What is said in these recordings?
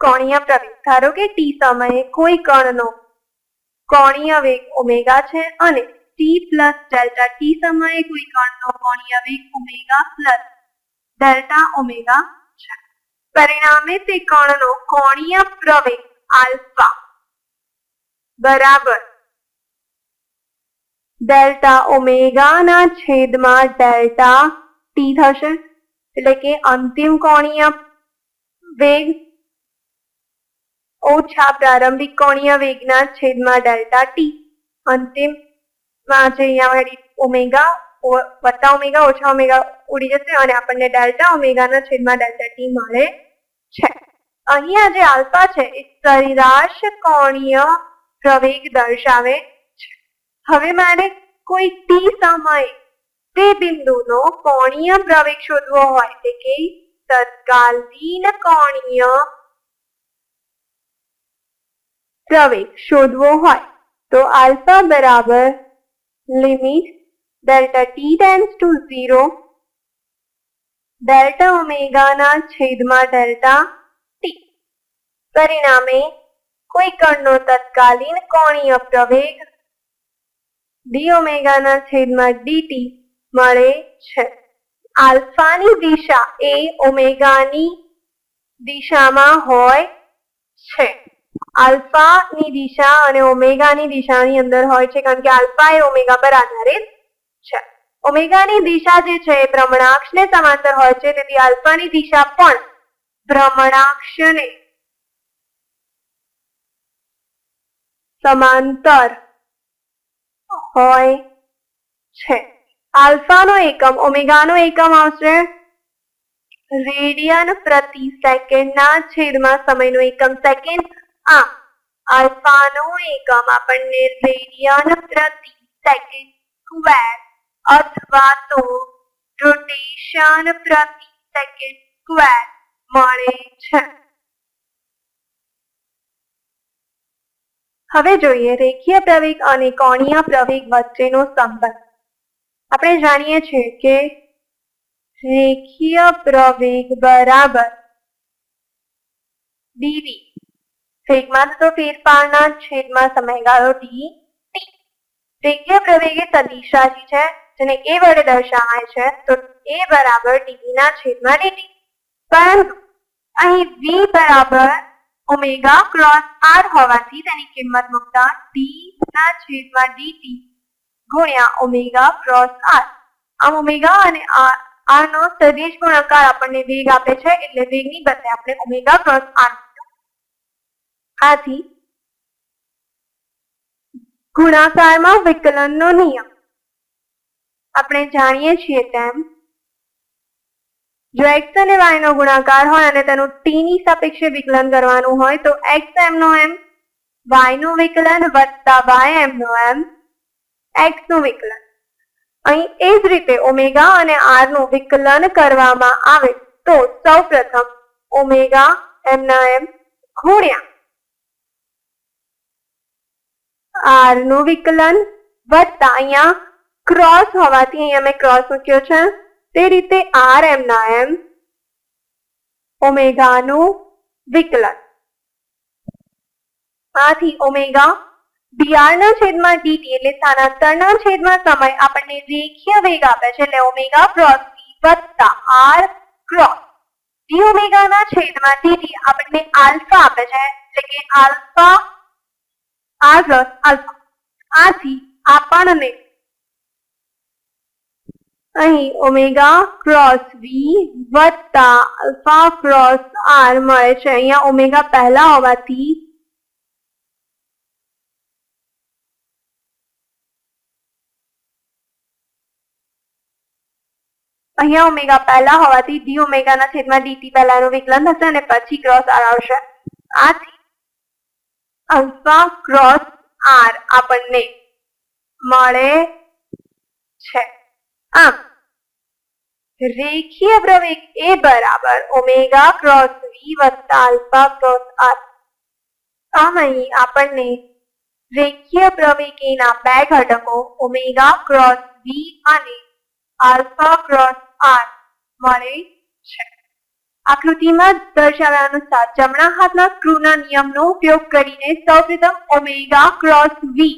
કોણીય પ્રવેગ. ધારો કે ટી સમયે કોઈ કણનો કોણીય વેગ ઓમેગા છે અને ટી પ્લસ ડેલ્ટા ટી સમયે કોઈ કણનો કોણીય વેગ ઓમેગા પ્લસ ડેલ્ટા ઓમેગા છે. પરિણામે તે કણનો કોણીય પ્રવેગ આલ્ફા બરાબર ડેલ્ટા ઓમેગાના છેદમાં ડેલ્ટા ટી થશે. એટલે કે અંતિમ કોણીય વેગ ઓછા પ્રારંભિક કોણીય વેગના છેદમાં ડેલ્ટા ટી. અંતિમમાં જે અહીંયા ઓમેગા વત્તા ઓમેગા, ઓછા ઓમેગા ઉડી જશે અને આપણને ડેલ્ટા ઓમેગાના છેદમાં ડેલ્ટા ટી મળે છે. અહીંયા જે આલ્ફા છે, એ સરેરાશ કોણીય પ્રવેગ દર્શાવે છે. હવે મારે કોઈ ટી સમયે તે બિંદુનો કોણીય પ્રવેગ શોધવો હોય તે કે તત્કાલીન કોણીય પ્રવેગ શોધવો હોય, તો આલ્ફા બરાબર limit delta T tends to zero, delta ઓમેગાના છેદમાં ડેલ્ટા ટી. પરિણામે કોઈ કણનો તત્કાલીન કોણીય પ્રવેગ ડી ઓમેગાના છેદમાં ડીટી મળે છે. આલ્ફાની દિશા એ ઓમેગાની દિશામાં હોય છે. આલ્ફાની દિશા અને ઓમેગાની દિશાની અંદર હોય છે, કારણ કે આલ્ફા એ ઓમેગા પર આધારિત છે. ઓમેગાની દિશા જે છે એ ભ્રમણાક્ષને સમાંતર હોય છે, તેથી આલ્ફાની દિશા પણ ભ્રમણાક્ષને સમાંતર હોય છે. આલ્ફાનો એકમ ઓમેગાનો એકમ આવશે રેડિયન પ્રતિ સેકન્ડના છેદમાં સમયનો એકમ. સેકન્ડ આ આલ્ફાનો એકમ આપણને રેડિયન પ્રતિ સેકન્ડ સ્ક્વેર અથવા તો રોટેશન પ્રતિ સેકન્ડ સ્ક્વેર મળે છે. હવે જોઈએ રેખીય પ્રવેગ અને કોણીય પ્રવેગ વચ્ચેનો સંબંધ. આપણે જાણીએ છીએ કે રેખીય પ્રવેગ બરાબર ડીવી વેગમાં થતો ફેરફારના છેદમાં સમયગાળો ડી. રેખીય પ્રવેગ એ સદિશાજી છે, જેને એ વડે દર્શાવાય છે, તો એ બરાબર ડીવી ના છેદમાં ડીટી પરંતુ અહીં વી બરાબર ઓમેગા ક્રોસ આર હોવાથી તેની કિંમત મૂકતા ડી ના છેદમાં ડીટી ગુણ્યા ઓમેગા ક્રોસ આર. આમ ઓમેગા અને આર નો સદિશ ગુણાકાર આપણને વેગ આપે છે, એટલે વેગની બદલે આપણે ઓમેગા ક્રોસ આર આથી ગુણાકારમાં વિકલનનો નિયમ. આપણે જાણીએ છીએ તેમ, જો એક્સ અને નો ગુણાકાર હોય અને તેનું ની સાપેક્ષે વિકલન કરવાનું હોય, તો એક્સ m y નું વિકલન વત્તા વાય એમ નો એમ એક્સનું વિકલન. અહીં એ જ રીતે ઓમેગા અને આરનું વિકલન કરવામાં આવે તો સૌ પ્રથમ ઓમેગા એમના એમ ગુણ્યા. R નું વિકલન વત્તા અહીંયા ક્રોસ હોવાથી અહીંયા મેં ક્રોસ મૂક્યો છે. તે રીતે આર એમના એમ ઓમેગાનું વિકલન. આથી ઓમેગા ડીઆરના છેદમાં ડીટી એટલે સ્થાનાંતરના છેદમાં સમય આપણને રેખીય વેગ આપે છે એટલે ઓમેગા ક્રોસ ડી વત્તા આર ક્રોસ ડી ઓમેગાના છેદમાં ડીટી આપણને આલ્ફા આપે છે એટલે કે આલ્ફા આર આલ્ફા. આથી આપણને અહીં ઓમેગા ક્રોસ વી વત્તા અલ્ફા ક્રોસ આર મળે છે. અહીંયા ઓમેગા પહેલા હોવાથી અહીંયા ઓમેગા પહેલા હોવાથી ડી ઓમેગાના છેદમાં ડીટી પહેલાનું વિકલન થશે અને પછી ક્રોસ આર આવશે. આથી આલ્ફા ક્રોસ આર આપણને મળે છે. આમ, રેખીય પ્રવેગ એ બરાબર ઓમેગા ક્રોસ વી વત્તા આલ્ફા ક્રોસ આર. અહીં આપણને રેખીય પ્રવેગીના બે ઘટકો ઓમેગા ક્રોસ વી અને આલ્ફા ક્રોસ આર મળે છે. આકૃતિમાં દર્શાવ્યા અનુસાર જમણા હાથના સ્ક્રૂના નિયમનો ઉપયોગ કરીને સૌપ્રથમ ઓમેગા ક્રોસ વી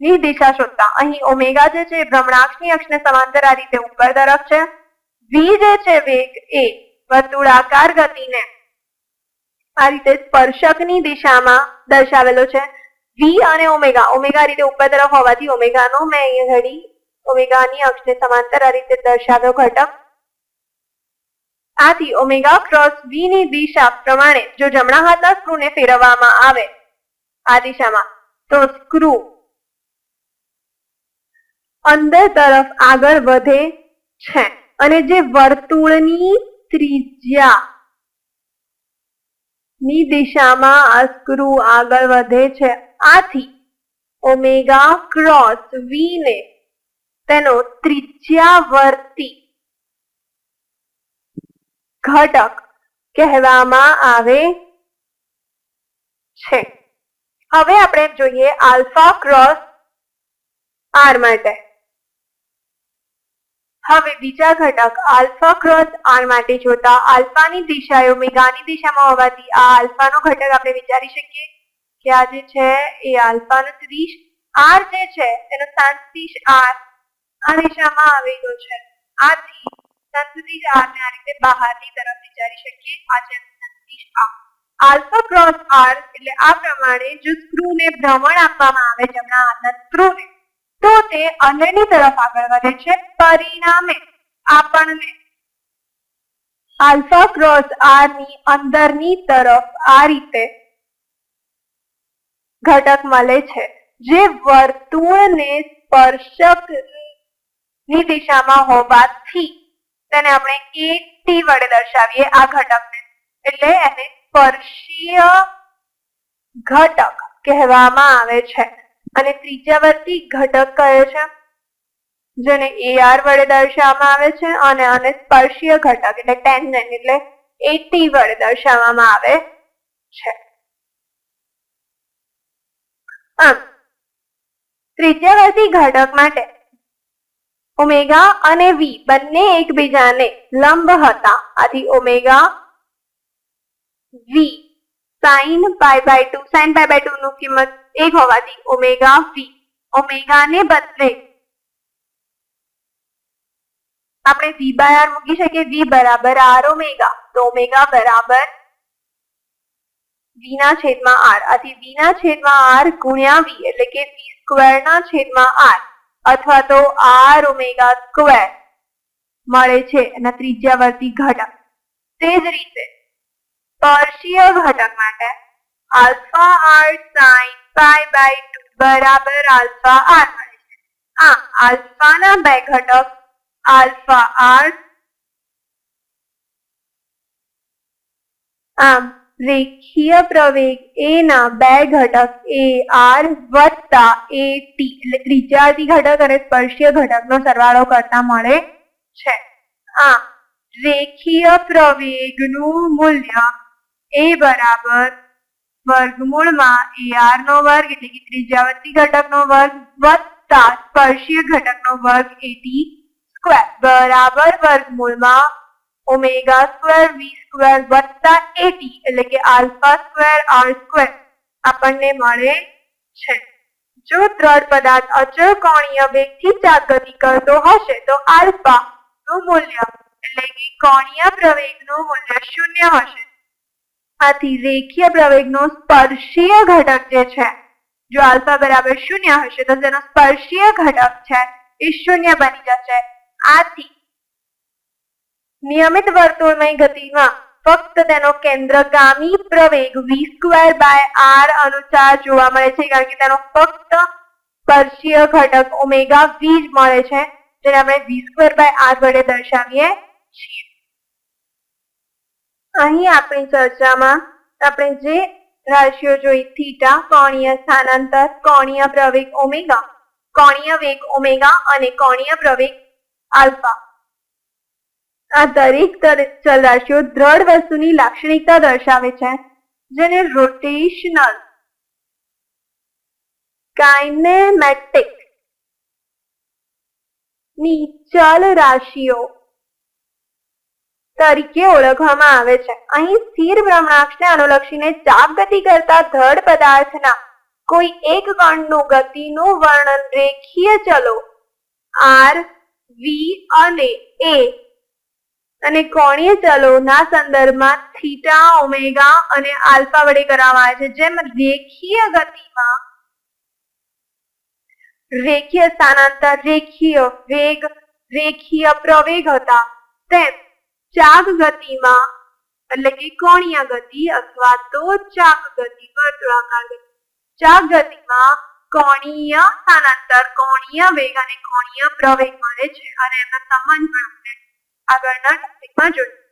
ની દિશા શોધતા. અહીં ઓમેગા જે છે ભ્રમણાક્ષની અક્ષને સમાંતર આ રીતે ઉપર તરફ છે. વી જે છે વેગ એ વર્તુળાકાર ગતિને આ રીતે સ્પર્શકની દિશામાં દર્શાવેલો છે. વી અને ઓમેગા ઓમેગા રીતે ઉપર તરફ હોવાથી ઓમેગાનો મેં અહીંયા ઘડી ઓમેગાની અક્ષને સમાંતર આ રીતે દર્શાવ્યો ઘટક આથી ઓમેગા ક્રોસ વી ની દિશા પ્રમાણે જો જમણા હાથના સ્ક્રૂને ફેરવવામાં આવે, આ દિશામાં, તો સ્ક્રૂ અંદર તરફ આગળ વધે છે. અને જે વર્તુળની ત્રિજ્યા ની દિશામાં આ સ્ક્રૂ આગળ વધે છે, આથી ઓમેગા ક્રોસ વી ને તેનો ત્રિજ્યાવર્તી ઘટક કહેવામાં આવે છે. હવે આપણે જોઈએ આલ્ફા ક્રોસ આર માટે. હવે બીજા ઘટક આલ્ફા ક્રોસ આર માટે જોતા આલ્ફાની દિશા એ ઓમેગાની દિશામાં હોવાથી આ આલ્ફાનો ઘટક આપણે વિચારી શકીએ કે આ જે છે એ આલ્ફાનો ત્રીશ આર જે છે તેનો સાંત્રીસ આર. આ દિશામાં આવેલો છે. આથી સાંત્રીસ જ આરને આ રીતે બહારની તરફ વિચારી શકીએ આ છે આલ્ફા ક્રોસ આર એટલે આ પ્રમાણે જો સ્ક્રૂને ભ્રમણ આપવામાં આવે જમણા હાથના સ્ક્રૂને તો તે અંદરની તરફ આગળ વધે છે પરિણામે આપણને આલ્ફા ક્રોસ આરની અંદરની તરફ આ રીતે ઘટક મળે છે જે વર્તુળને સ્પર્શકની દિશામાં હોવાથી તેને આપણે એ વડે દર્શાવીએ આ ઘટકને. એટલે એને સ્પર્શીય ઘટક કહેવામાં આવે છે. અને ત્રિજ્યાવર્તી ઘટક કહે છે, જેને એઆર વડે દર્શાવવામાં આવે છે અને આને સ્પર્શીય ઘટક એટલે ટેન્જન્ટ એટલે એટી વડે દર્શાવવામાં આવે છે. આમ, ત્રિજ્યાવર્તી ઘટક માટે ઓમેગા અને વી બંને એકબીજાને લંબ હતા. આથી omega, V sine pi by two, sine pi by two નું કિંમત એક હોવાથી ઓમેગા, વી ઓમેગાને બદલે આપણે વી બાય આર મૂકી શકીએ. વી બરાબર આર ઓમેગા. તો ઓમેગા બરાબર વી છેદમાં આર. આથી વી છેદમાં આર ગુણ્યા વી એટલે કે વી સ્ક્વેર ના છેદમાં આર. અથવા તો આર ઓમેગા સ્ક્વેર મળે છે એના ત્રિજ્યાવર્તી ઘટક. તે જ રીતે સ્પર્શીય ઘટક માટે alpha R sine pi by two બરાબર આલ્ફા આર મળે છે. આ આલ્ફાના બે ઘટક આલ્ફા આર આમ રેખીય પ્રવેગ એ ના બે ઘટક એ આર વત્તા એ ટી એટલે ત્રિજ્યાથી ઘટક અને સ્પર્શીય ઘટકનો સરવાળો કરતા મળે છે. આ રેખીય પ્રવેગનું મૂલ્ય એ બરાબર વર્ગમૂળમાં એ આર નો વર્ગ એટલે કે ત્રિજ્યાવર્તી ઘટકનો વર્ગ વત્તા સ્પર્શીય ઘટકનો વર્ગ એટી સ્ક્વેર બરાબર વર્ગમૂળમાં ઓમેગા સ્ક્વેર વી સ્ક્વેર વત્તા એટી એટલે કે આલ્ફા સ્ક્વેર આર સ્ક્વેર આપણને મળે છે. જો દ્રઢ પદાર્થ અચળ કોણીય વેગથી ગતિ કરતો હશે, તો આલ્ફા નું મૂલ્ય, એટલે કે કોણીય પ્રવેગનું મૂલ્ય શૂન્ય હશે. આથી રેખીય પ્રવેગનો સ્પર્શીય ઘટક જે છે, જો આલ્ફા બરાબર શૂન્ય હશે, તો તેનો સ્પર્શીય ઘટક છે, એ શૂન્ય બની જશે. આથી નિયમિત વર્તુળમય ગતિમાં ફક્ત તેનો કેન્દ્રગામી પ્રવેગ વી સ્ક્વેર બાય આર અનુસાર જોવા મળે છે, કારણ કે તેનો ફક્ત સ્પર્શીય ઘટક ઓમેગા વી જ મળે છે, જેને આપણે વી સ્ક્વેર બાય આર વડે દર્શાવીએ છીએ. અહીં આપણી ચર્ચામાં આપણે જે રાશિઓ જોઈ થીટા કોણીય સ્થાનાંતર, કોણીય પ્રવેગ ઓમેગા કોણીય વેગ ઓમેગા અને કોણીય પ્રવેગ આલ્ફા આ દરેક ચલ રાશિઓ દ્રઢ વસ્તુની લાક્ષણિકતા દર્શાવે છે, જેને રોટેશનલ કાઇનેમેટિકની ચલ રાશિઓ તરીકે ઓળખવામાં આવે છે. અહીં સ્થિર ભ્રમણાક્ષને અનુલક્ષીને ચાપ ગતિ કરતા ધડ પદાર્થના કોઈ એક કણનું ગતિનું વર્ણન રેખીય ચલો આર વી અને એ અને કોણીય ચલોના સંદર્ભમાં થીટા, ઓમેગા અને આલ્ફા વડે કરવામાં આવે છે. જેમ રેખીય ગતિમાં રેખીય સ્થાનાંતર, રેખીય વેગ, રેખીય પ્રવેગ હતા, તેમ ચાક ગતિમાં એટલે કે કોણીય ગતિ અથવા તો ચાક ગતિ વર્તુળાકાર ગતિ. ચાક ગતિમાં કોણીય સ્થાનાંતર, કોણીય વેગ અને કોણીય પ્રવેગ મળે છે અને એમનો સંબંધ પણ Agarnat Sigma Jun.